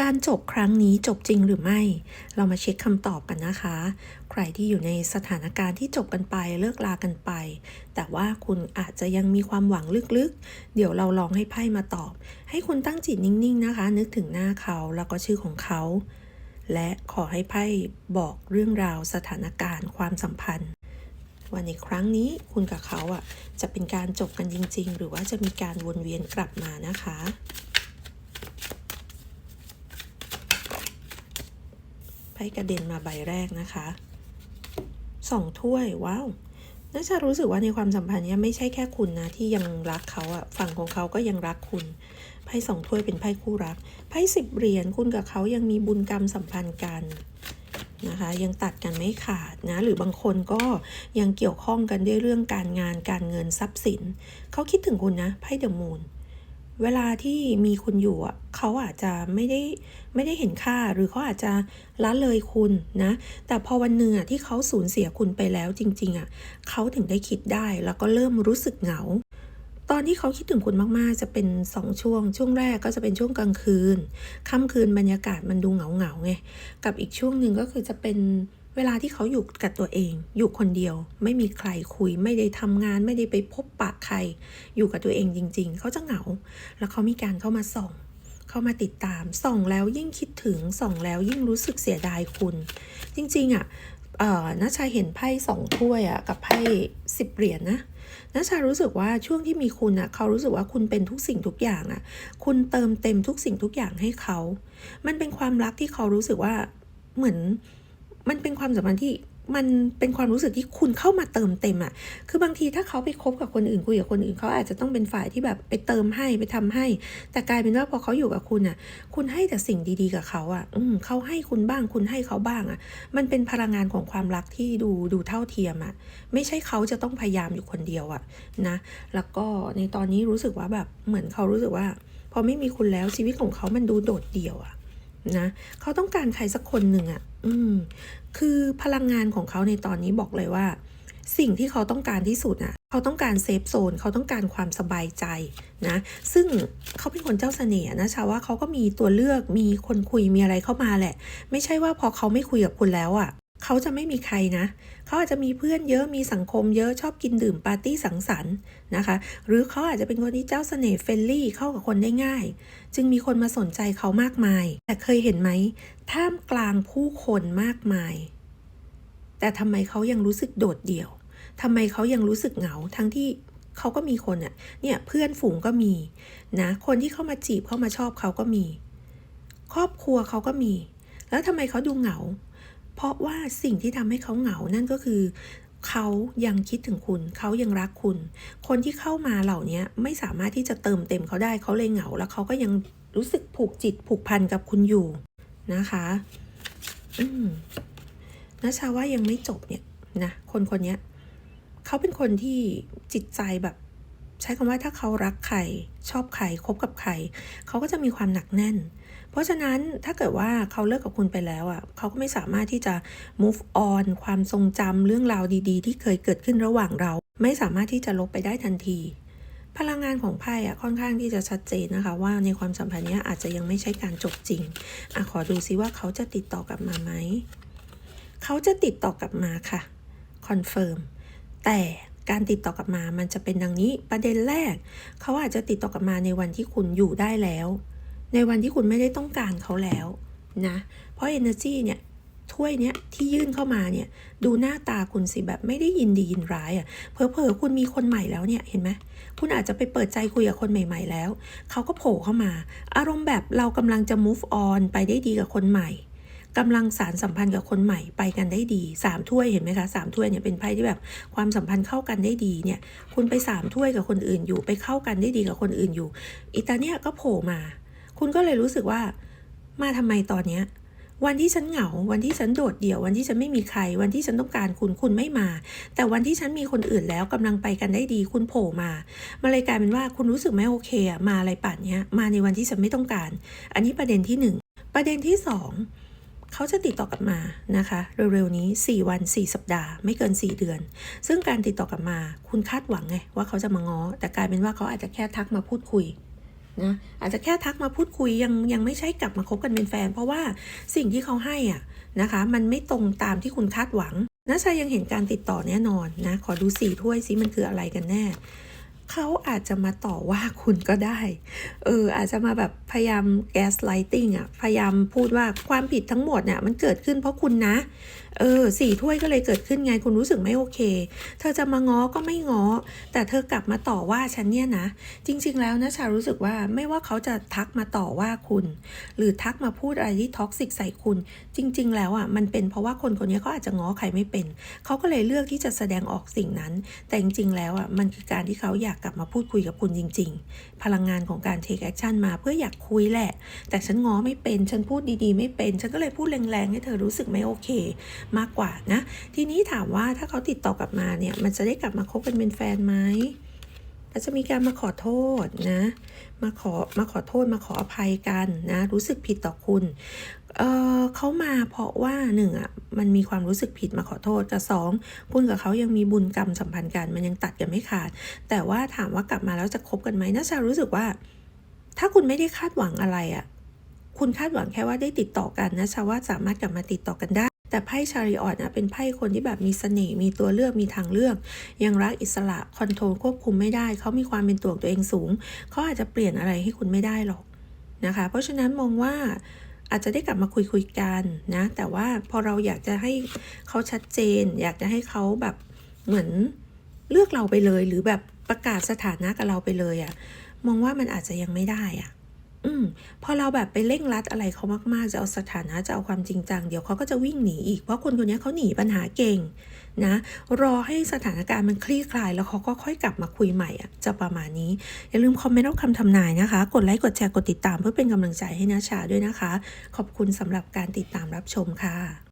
การจบครั้งนี้จบจริงหรือไม่ เรามาเช็คคำตอบกันนะคะ ใครที่อยู่ในสถานการณ์ที่จบกันไปเลิกลากันไป แต่ว่าคุณอาจจะยังมีความหวังลึกๆ เดี๋ยวเราลองให้ไพ่มาตอบ ให้คุณตั้งจิตนิ่งๆนะคะ นึกถึงหน้าเขาแล้วก็ชื่อของเขา และขอให้ไพ่บอกเรื่องราวสถานการณ์ความสัมพันธ์ว่าในครั้งนี้คุณกับเขาอะจะเป็นการจบกันจริง ๆ หรือว่าจะมีการวนเวียนกลับมานะคะ พ่กระเด็นมาใบแรกนะคะสองถ้วยว้าวน่าจะรู้สึกว่าในความสัมพันธ์เนี้ไม่ใช่แค่คุณนะที่ยังรักเขาอะฝั่งของเขาก็ยังรักคุณไพ่สองถ้วยเป็นไพ่คู่รักไพ่สิบเหรียญคุณกับเขายังมีบุญกรรมสัมพันธ์กันนะคะ ยังตัดกันไม่ขาดนะหรือบางคนก็ยังเกี่ยวข้องกันด้วยเรื่องการงานการเงินทรัพย์สิน เขาคิดถึงคุณนะไพ่เดอะมูน เวลาที่มีคุณอยู่อะเขาอาจจะไม่ได้ไม่ได้เห็นค่าหรือเขาอาจจะละเลยคุณนะ แต่พอวันหนึ่งอะที่เขาสูญเสียคุณไปแล้วจริง ๆอะเขาถึงได้คิดได้แล้วก็เริ่มรู้สึกเหงาตอนที่เขาคิดถึงคุณมากๆ จะเป็นสองช่วง ช่วงแรกก็จะเป็นช่วงกลางคืน ค่ำคืนบรรยากาศมันดูเหงาเหงาๆไง กับอีกช่วงหนึ่งก็คือจะเป็น เวลาที่เขาอยู่กับตัวเอง อยู่คนเดียว ไม่มีใครคุย ไม่ได้ทำงาน ไม่ได้ไปพบปะใคร อยู่กับตัวเองจริง ๆ เขาจะเหงา แล้วเขามีการเข้ามาส่อง เข้ามาติดตาม ส่องแล้วยิ่งคิดถึง ส่องแล้วยิ่งรู้สึกเสียดายคุณ จริงๆอะเอ่อน้าชาเห็นไพ่สองถ้วยอะกับไพ่สิบเหรียญนะน้าชารู้สึกว่าช่วงที่มีคุณอะเขารู้สึกว่าคุณเป็นทุกสิ่งทุกอย่างอะคุณเติมเต็มทุกสิ่งทุกอย่างให้เขา มันเป็นความรักที่เขารู้สึกว่าเหมือน มันเป็นความสัมพันธ์ที่มันเป็นความรู้สึกที่คุณเข้ามาเติมเต็มอะ่ะ คือบางทีถ้าเขาไปคบกับคนอื่นคุยกับคนอื่นเขาอาจจะต้องเป็นฝ่ายที่แบบไปเติมให้ไปทำให้ แต่กลายเป็นว่าพอเขาอยู่กับคุณอะ่ะ คุณให้แต่สิ่งดีๆกับเขาอะ่ะ อืมเขาให้คุณบ้าง คุณให้เขาบ้างอะ่ะ มันเป็นพลังงานของความรักที่ดูดูเท่าเทียมอะ่ะ ไม่ใช่เขาจะต้องพยายามอยู่คนเดียวอะ่ะนะ แล้วก็ในตอนนี้รู้สึกว่าแบบเหมือนเขารู้สึกว่า พอไม่มีคุณแล้วชีวิตของเขามันดูโดดเดี่ยวอะ่ะ นะเขาต้องการใครสักคนหนึ่งอะ่ะ อืม คือพลังงานของเขาในตอนนี้บอกเลยว่า สิ่งที่เขาต้องการที่สุดอะ เขาต้องการเซฟโซน เขาต้องการความสบายใจนะ ซึ่งเขาเป็นคนเจ้าเสน่ห์นะชาว่าเขาก็มีตัวเลือก มีคนคุย มีอะไรเข้ามาแหละ ไม่ใช่ว่าพอเขาไม่คุยกับคุณแล้วอะ เขาจะไม่มีใครนะ เขาอาจจะมีเพื่อนเยอะมีสังคมเยอะชอบกินดื่มปาร์ตี้สังสรรค์นะคะ หรือเขาอาจจะเป็นคนที่เจ้าเสน่ห์เฟรนลี่เข้ากับคนได้ง่าย จึงมีคนมาสนใจเขามากมาย แต่เคยเห็นไหมท่ามกลางผู้คนมากมาย แต่ทำไมเขายังรู้สึกโดดเดี่ยวทำไมเขายังรู้สึกเหงาทั้งที่เขาก็มีคนอะเนี่ยเพื่อนฝูงก็มีนะคนที่เข้ามาจีบเข้ามาชอบเขาก็มี ครอบครัวเขาก็มี แล้วทำไมเขาดูเหงา เพราะว่าสิ่งที่ทำให้เขาเหงานั่นก็คือ เขายังคิดถึงคุณ เขายังรักคุณ คนที่เข้ามาเหล่านี้ไม่สามารถที่จะเติมเต็มเขาได้เขาเลยเหงา แล้วเขาก็ยังรู้สึกผูกจิตผูกพันกับคุณอยู่นะคะอืมนะชาว่ายังไม่จบเนี่ยนะคนคนนี้เขาเป็นคนที่จิตใจแบบใช้คำว่าถ้าเขารักใคร ชอบใครคบกับใคร เขาก็จะมีความหนักแน่น เพราะฉะนั้นถ้าเกิดว่าเขาเลิกกับคุณไปแล้วอะเขาก็ไม่สามารถที่จะ move on ความทรงจำเรื่องราวดีๆ ที่เคยเกิดขึ้นระหว่างเรา ไม่สามารถที่จะลบไปได้ทันที พลังงานของไพ่อะค่อนข้างที่จะชัดเจนนะคะ ว่าในความสัมพันธ์นี้อาจจะยังไม่ใช่การจบจริงอะขอดูซิว่าเขาจะติดต่อกลับมาไหมเขาจะติดต่อกลับมาค่ะคอนเฟิร์มแต่การติดต่อกลับมามันจะเป็นดังนี้ประเด็นแรก เขาอาจจะติดต่อกลับมาในวันที่คุณอยู่ได้แล้ว ในวันที่คุณไม่ได้ต้องการเขาแล้วนะ เพราะ energy เนี่ยถ้วยเนี้ยที่ยื่นเข้ามาเนี่ยดูหน้าตาคุณสิแบบไม่ได้ยินดียินร้ายอะ่ะเพอเพอๆคุณมีคนใหม่แล้วเนี่ยเห็นไหมคุณอาจจะไปเปิดใจคุยกับคนใหม่ ๆ แล้ว เขาก็โผล่เข้ามา อารมณ์แบบเรากำลังจะ move on ไปได้ดีกับคนใหม่กำลังสารสัมพันธ์กับคนใหม่ไปกันได้ดีสามถ้วยเห็นไหมคะสามถ้วยเนี่ยเป็นไพ่ที่แบบความสัมพันธ์เข้ากันได้ดีเนี่ย คุณไปสามถ้วยกับคนอื่นอยู่ ไปเข้ากันได้ดีกับคนอื่นอยู่อีตาเนี่ยก็โผล่มา คุณก็เลยรู้สึกว่า มาทำไมตอนเนี้ยวันที่ฉันเหงา วันที่ฉันโดดเดี่ยว วันที่ฉันไม่มีใคร วันที่ฉันต้องการคุณ คุณไม่มา แต่วันที่ฉันมีคนอื่นแล้วกำลังไปกันได้ดี คุณโผล่มามันเลยกลายเป็นว่าคุณรู้สึกไม่โอเคอะมาอะไรป่านเนี้ย มาในวันที่ฉันไม่ต้องการ อันนี้ประเด็นที่หนึ่งประเด็นที่สองเขาจะติดต่อกลับมานะคะ เร็วๆนี้ 4 วัน 4 สัปดาห์ ไม่เกิน 4 เดือน ซึ่งการติดต่อกลับมา คุณคาดหวังไงว่าเขาจะมาง้อ แต่กลายเป็นว่าเขาอาจจะแค่ทักมาพูดคุย นะอาจจะแค่ทักมาพูดคุยยังยังไม่ใช่กลับมาคบกันเป็นแฟน เพราะว่าสิ่งที่เขาให้อะนะคะ มันไม่ตรงตามที่คุณคาดหวังนะชายังเห็นการติดต่อแน่นอนนะขอดูสี่ถ้วยซิมันคืออะไรกันแน่ เขาอาจจะมาต่อว่าคุณก็ได้ เออ อาจจะมาแบบพยายามแกสไลติงอะ พยายามพูดว่าความผิดทั้งหมดเนี่ยมันเกิดขึ้นเพราะคุณนะ เออสี่ถ้วยก็เลยเกิดขึ้นไงคุณรู้สึกไม่โอเค เธอจะมาง้อก็ไม่ง้อ แต่เธอกลับมาต่อว่าฉันเนี่ยนะ จริง ๆ แล้วนะชารู้สึกว่าไม่ว่าเขาจะทักมาต่อว่าคุณ หรือทักมาพูดอะไรที่ท็อกซิกใส่คุณ จริง ๆ แล้วอะมันเป็นเพราะว่าคนคนนี้เขาอาจจะง้อใครไม่เป็น เขาก็เลยเลือกที่จะแสดงออกสิ่งนั้น แต่จริงๆแล้วอะมันคือการที่เขาอยากกลับมาพูดคุยกับคุณจริง ๆ พลังงานของการ take action มาเพื่ออยากคุยแหละ แต่ฉันง้อไม่เป็น ฉันพูดดีๆ ไม่เป็น ฉันก็เลยพูดแรงๆ ให้เธอรู้สึกไม่โอเค มากกว่านะ ทีนี้ถามว่าถ้าเขาติดต่อกลับมาเนี่ย มันจะได้กลับมาคบกันเป็นแฟนไหมแล้วจะมีการมาขอโทษนะ มาขอมาขอโทษมาขออภัยกันนะ รู้สึกผิดต่อคุณ เออเขามาเพราะว่าหนึ่งอะมันมีความรู้สึกผิดมาขอโทษกับสองคุณกับเขายังมีบุญกรรมสัมพันธ์กันมันยังตัดกันไม่ขาด แต่ว่าถามว่ากลับมาแล้วจะคบกันไหมน่าจะรู้สึกว่า ถ้าคุณไม่ได้คาดหวังอะไรอะคุณคาดหวังแค่ว่าได้ติดต่อกันนะชาว่าสามารถกลับมาติดต่อกันได้ แต่ไพ่ชาริออตนะเป็นไพ่คนที่แบบมีเสน่ห์มีตัวเลือกมีทางเลือก ยังรักอิสระคอนโทรลควบคุมไม่ได้ เขามีความเป็นตัวของตัวเองสูง เขาอาจจะเปลี่ยนอะไรให้คุณไม่ได้หรอกนะคะ เพราะฉะนั้นมองว่า อาจจะได้กลับมาคุยคุยกันนะ แต่ว่าพอเราอยากจะให้เขาชัดเจน อยากจะให้เขาแบบเหมือนเลือกเราไปเลย หรือแบบประกาศสถานะกับเราไปเลยอะมองว่ามันอาจจะยังไม่ได้อะอืมพอเราแบบไปเร่งรัดอะไรเขามากๆ จะเอาสถานะจะเอาความจริงจัง เดี๋ยวเขาก็จะวิ่งหนีอีก เพราะคนคนนี้เขาหนีปัญหาเก่ง นะรอให้สถานการณ์มันคลี่คลาย แล้วเขาก็ค่อยกลับมาคุยใหม่อะจะประมาณนี้ อย่าลืมคอมเมนต์เอาคำทำนายนะคะ กดไลค์กดแชร์กดติดตามเพื่อเป็นกำลังใจให้นะชาด้วยนะคะ ขอบคุณสำหรับการติดตามรับชมค่ะ